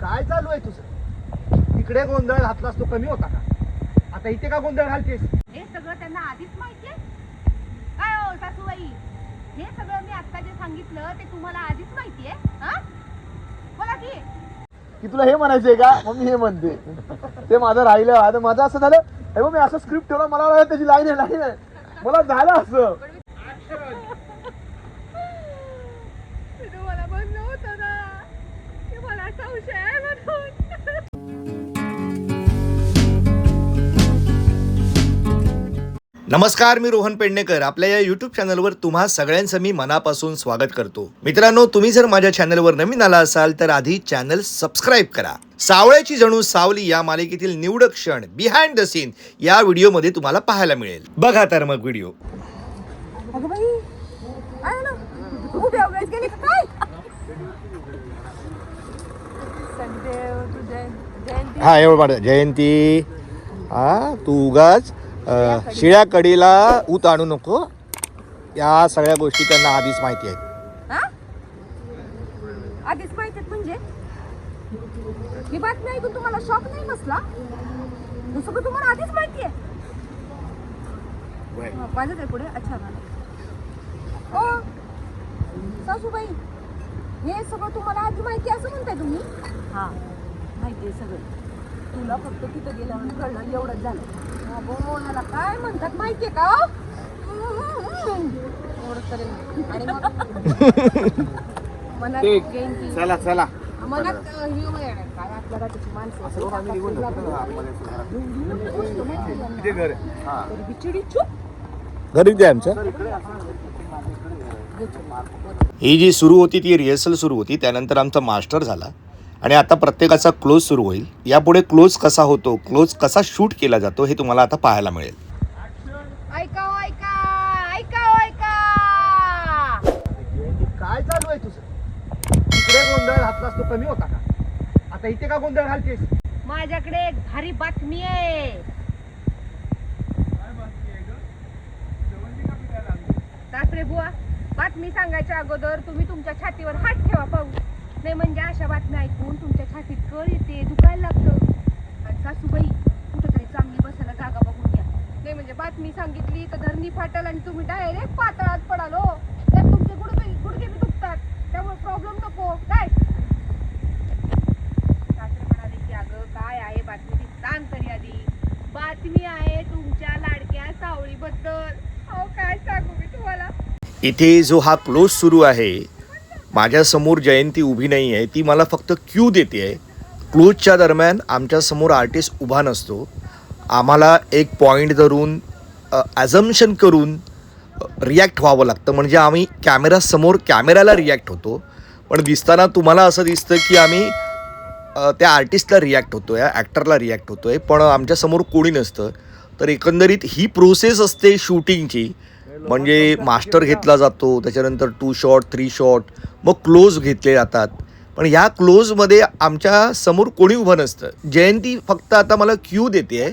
काय चालू आहे तुझं? तिकडे गोंधळ घातलास तो कमी होता का? आता इथे का गोंधळ घालतेस? हे सगळं त्यांना आधीच माहितीये काय हो सासूबाई? हे सगळं मी आता जे सांगितलं ते तुम्हाला आधीच माहितीये हा? बोला की. की तुला हे म्हणायचंय का? मग मी हे म्हणते. ते माझं राहिलं. आता माझं असं झालं हे बघ मी असं स्क्रिप्ट ठेवलं मला वाटलं त्याची लाईन आहे लाईन आहे. मला झालं असं. मी तुम्हाला म्हणलं होतं ना मला संशय नमस्कार मी रोहन पेडणेकर. आपल्या या यूट्यूब चॅनलवर तुम्हा सगळ्यांचं मी मनापासून स्वागत करतो. मित्रांनो तुम्ही जर माझ्या चॅनलवर नवीन आला असाल तर आधी चॅनल सबस्क्राईब करा. सावळ्याची जणू सावली या मालिकेतील निवडक क्षण बिहाइंड द सीन या व्हिडिओमध्ये तुम्हाला पाहायला मिळेल. बघा तर मग व्हिडिओ अगं बाई आहे ना उभ्या उभ्याच गेली का काय संदेव तुझ्या जयंती हा एवढं जयंती. हा तू उगाच शिळ्या कडीला ऊत आणू नको. या सगळ्या गोष्टी त्यांना आधीच माहिती आहेत. हा? आधीच माहिती म्हणजे? ही बातमी ऐकून तुम्हाला शॉक नाही बसला? हे सगळं तुम्हाला आधीच माहिती आहे. पुढे. अच्छा ओ सासूबाई हे सगळं तुम्हाला आधी माहिती आहे असं म्हणताय तुम्ही? हा माहिती आहे सगळं. तुला फक्त तिथं गेल्यावर कळलं एवढंच झालं. अगो, काय म्हणतात माहितीये का हो? एवढंच करेल आणि मग? मनात जयंती चला चला. मनात अ, हे काय आपल्या राज्याची माणसं इथे घर तरी बिचारी चूप घरी द्या आमचं? ही जी सुरू होती ती रिहर्सल सुरू होती त्यानंतर आमचा मास्टर झाला. आणि आता प्रत्येकाचा क्लोज सुरू होईल. यापुढे क्लोज कसा होतो क्लोज कसा शूट केला जातो हे तुम्हाला आता पाहायला मिळेल. काय चालू आहे तुझं? तिकडे गोंधळ घातलास तो कमी होता का? आता इथे का गोंधळ घालतेस? माझ्याकडे एक भारी बातमी आहे. सासरे बुवा बातमी सांगायच्या अगोदर तुम्ही तुमच्या छातीवर हात ठेवा पाहू नाही म्हणजे अशा बातम्या ऐकून तुमच्या छातीत कळ येते दुखायला लागतं. आणि सासूबाई कुठेतरी चांगली बसायला जागा बघून घ्या. नाही म्हणजे बातमी सांगितली तर धरणी फाटल आणि तुम्ही डायरेक्ट पातळात पडालो हो. त्यात तुमचे गुडघे गुडघे बी दुखतात. त्यामुळे प्रॉब्लेम नको. काय? सासरे म्हणाले की अगं काय आहे बातमी ती? सांग तरी आधी. बातमी आहे तुमच्या लाडक्या सावळीबद्दल. अहो काय सांगू मी तुम्हाला? इथे जो हा क्लोज सुरू आहे माझ्यासमोर जयंती उभी नाही आहे ती मला फक्त क्यू देते आहे. क्लोजच्या दरम्यान आमच्यासमोर आर्टिस्ट उभा नसतो. आम्हाला एक पॉईंट धरून ॲझम्शन करून रिॲक्ट व्हावं लागतं. म्हणजे आम्ही कॅमेरासमोर कॅमेऱ्याला रिॲक्ट होतो. पण दिसताना तुम्हाला असं दिसतं की आम्ही त्या आर्टिस्टला रिॲक्ट होतो आहे ॲक्टरला रिॲक्ट होतो आहे पण आमच्यासमोर कोणी नसतं. तर एकंदरीत ही प्रोसेस असते शूटिंगची म्हणजे मास्टर घेतला जातो त्याच्यानंतर टू शॉट थ्री शॉट मग क्लोज घेतले जातात. पण ह्या क्लोजमध्ये आमच्यासमोर कोणी उभं नसतं. जयंती फक्त आता मला क्यू देते आहे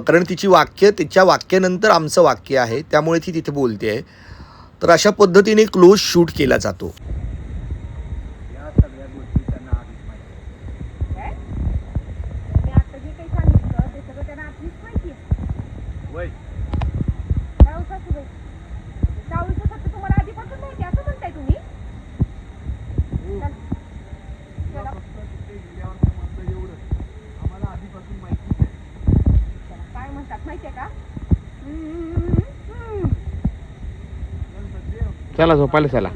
कारण तिची वाक्य तिच्या वाक्यानंतर आमचं वाक्य आहे त्यामुळे ती तिथे बोलते आहे तर अशा पद्धतीने क्लोज शूट केला जातो या सगळ्या गोष्टी त्यांना आधीच माहिती काय मी आता जे काही सांगितलं ते सगळं त्यांना आधीच माहिती आहे वय काय हो सासूबाई सावळीचं सत्य तुम्हाला आधीपासून माहिती आहे, असं म्हणताय तुम्ही चला. आम्हाला आधीपासून माहितीच आहे चला, काय म्हणतात माहितीये का हम्म, हम्म. चला झोपायला चला.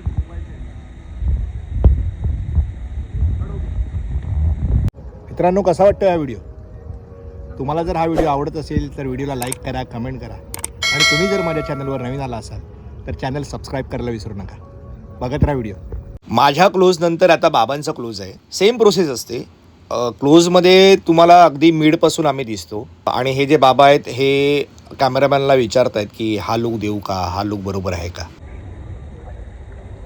मित्रांनो कसा वाटतो हा व्हिडिओ? तुम्हाला जर हा व्हिडिओ आवडत असेल तर व्हिडिओला लाईक करा कमेंट करा. आणि तुम्ही जर माझ्या चॅनलवर नवीन आला असाल तर चॅनल सबस्क्राईब करायला विसरू नका. बघत राहा व्हिडिओ. माझ्या क्लोजनंतर आता बाबांचा क्लोज आहे. सेम प्रोसेस असते. क्लोजमध्ये तुम्हाला अगदी मिडपासून आम्ही दिसतो. आणि हे जे बाबा आहेत हे कॅमेरामॅनला विचारत आहेत की हा लुक देऊ का? हा लुक बरोबर आहे का टेक रोल ऐका हो, ऐका मेंढरे ऐका हो, ऐका सगळ्या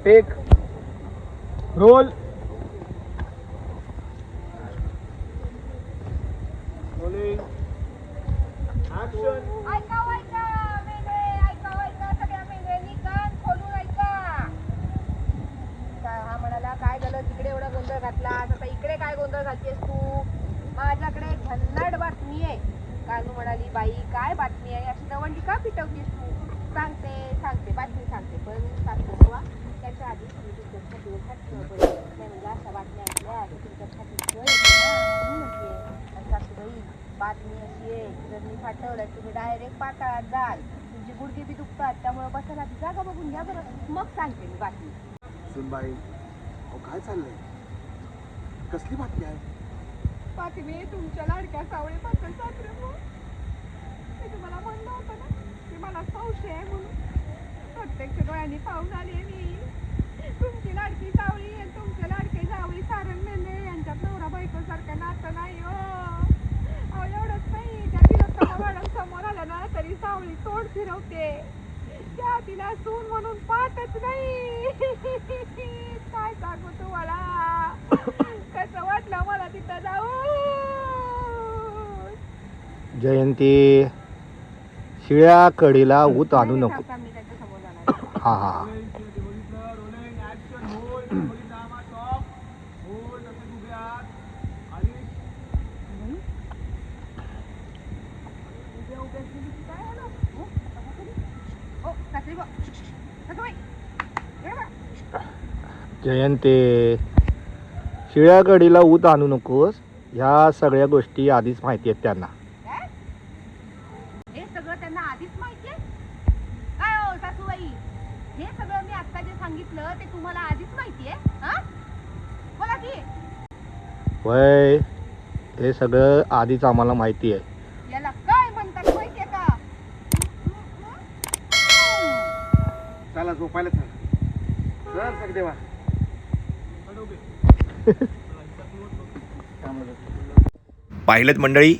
मेंढऱ्यांनी कान खोलून ऐका. काय हा म्हणाला काय झालं? तिकडे एवढा गोंधळ घातला. आता इकडे काय गोंधळ घालतेस तू? माझ्याकडे एक भन्नाट बातमी आहे. कानू म्हणाली बाई काय बातमी आहे? अशी दवंडी का पिटवतेस तू? सांगते सांगते बातमी सांगते पण सांगते तेव्हा. त्याच्या आधी तुम्ही तुमच्या. नाही म्हणजे अशा बातम्या ऐकल्या की तुमच्या सासूबाई बातमी अशी आहे जर मी फाटवलं तुम्ही डायरेक्ट पाताळात जाल. तुमची गुडघे बी दुखतात त्यामुळे बसायला आधी जागा बघून घ्या बरं. मग सांगते मी बातमी. सुनबाई अहो काय चाललंय? कसली बातमी आहे? बातमी तुमच्या लाडक्या सावळे पासून सासरे मी तुम्हाला म्हणलं होतं ना की मला संशय आहे म्हणून. प्रत्यक्ष डोळ्यांनी पाहून आले मी. तुमची लाडकी सावळी आणि तुमचे लाडके जावळी सारंग मेंढे यांच्यात नवरा बायको सारखं नातं नाही हो. अहो एवढंच नाही त्या तिलोत्तमा मॅडम समोर आल्या ना तरी सावळी तोंड फिरवते. त्या तिला सून म्हणून पाहतच नाही. काय सांगू तुम्हाला? कसं वाटलं मला तिथं जाऊ जयंती शिळ्या कडीला ऊत आणू नको. हा हा. जयंती शिळ्या गडीला ऊत आणू नकोस. ह्या सगळ्या गोष्टी आधीच माहिती आहेत त्यांना काय? हे सगळं त्यांना आधीच माहिती आहे काय हो सासूबाई हे सगळं मी आता जे सांगितलं ते तुम्हाला आधीच माहिती आहे हा बोला की वय हे सगळं आधीच आम्हाला माहिती आहे. याला काय म्हणतात माहितीये का? चला झोपायला चला. चल सगदेवा पाहिलं मंडळी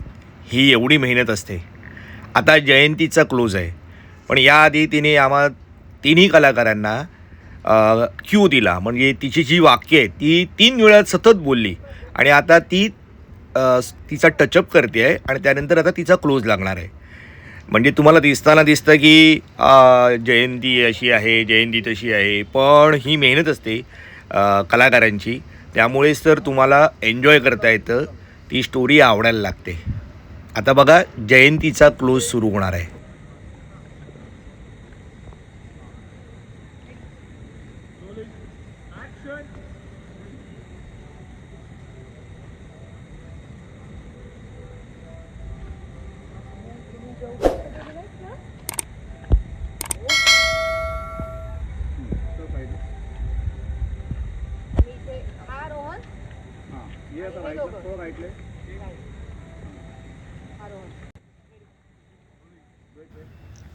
ही एवढी मेहनत असते. आता जयंतीचा क्लोज आहे. पण याआधी तिने आम्हा तिन्ही कलाकारांना क्यू दिला. म्हणजे तिची जी वाक्य आहे ती तीन वेळा सतत बोलली. आणि आता ती तिचा टचअप करते आहे आणि त्यानंतर आता तिचा क्लोज लागणार आहे. म्हणजे तुम्हाला दिसताना दिसतं की जयंती अशी आहे जयंती तशी आहे पण ही मेहनत असते कलाकारांची. त्यामुळेच तर तुम्हाला एन्जॉय करता येतं. ती स्टोरी आवडायला लागते. आता बघा जयंतीचा क्लोज सुरू होणार आहे मी ते हा रोहन हे दोघं. हा रोहन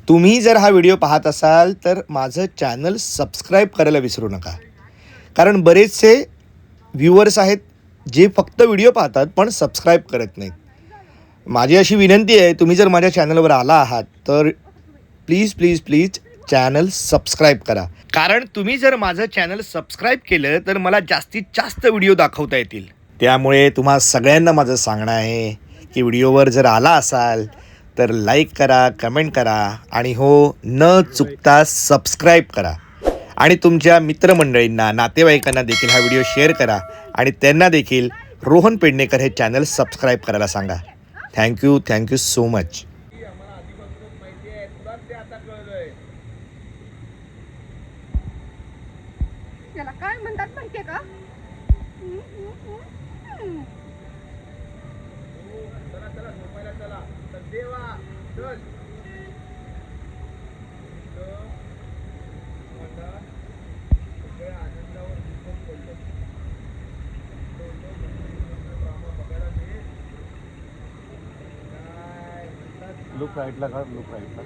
तुम्ही जर हा व्हिडिओ पाहत असाल तर माझं चॅनल सबस्क्राईब करायला विसरू नका. कारण बरेचसे व्ह्युअर्स आहेत जे फक्त व्हिडिओ पाहतात पण सबस्क्राईब करत नाहीत. माझी अशी विनंती आहे तुम्ही जर माझ्या चॅनलवर आला आहात तर please please please channel subscribe करा. कारण तुम्ही जर माझं चॅनल सबस्क्राईब केलं तर मला जास्तीत जास्त व्हिडिओ दाखवता येतील. त्यामुळे तुम्हा सगळ्यांना माझं सांगणं आहे की व्हिडिओवर जर आला असाल तर लाईक करा कमेंट करा आणि हो न चुकता सबस्क्राईब करा. आणि तुमच्या मित्रमंडळींना नातेवाईकांना देखील हा व्हिडिओ शेअर करा आणि त्यांना देखील रोहन पेडणेकर हे चॅनल सबस्क्राईब करायला सांगा. थँक्यू थँक्यू सो मच त्याला काय म्हणतात माहितीये का लुक राईटला का लुक राईटला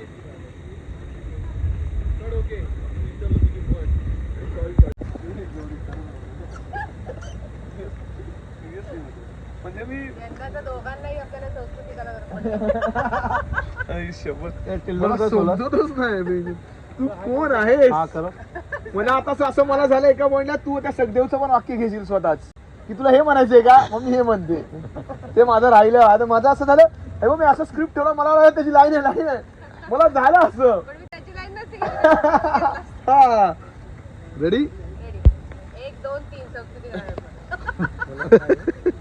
म्हणजे मी यांना तर दोघांनाही आपल्याला संस्कृती करायला मला समजतच नाही मी. तू कोण आहेस मला आता असं- असं मला झालंय का म्हणलं तू त्या सगदेवचं पण वाक्य घेशील स्वतःच. की तुला हे म्हणायचंय का? मग मी हे म्हणते. ते माझं राहिलं. आता माझं असं झालं. हे बघ मी असं स्क्रिप्ट ठेवलं मला वाटलं त्याची लाईन आहे लाईन आहे. मला झालं असं. पण मी त्याची लाईन नसते हा. रेडी एक दोन तीन संस्कृती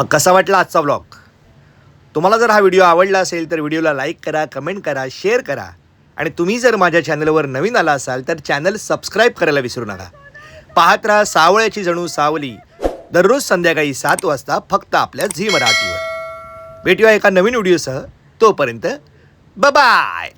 मग कसा वाटला आजचा ब्लॉग तुम्हाला जर हा व्हिडिओ आवडला असेल तर व्हिडिओला लाईक करा कमेंट करा शेअर करा. आणि तुम्ही जर माझ्या चॅनलवर नवीन आला असाल तर चॅनल सबस्क्राईब करायला विसरू नका. पाहत राहा सावळ्याची जणू सावली. दररोज संध्याकाळी सात वाजता फक्त आपल्या झी मराठीवर. भेटूया एका नवीन व्हिडिओसह तोपर्यंत बाय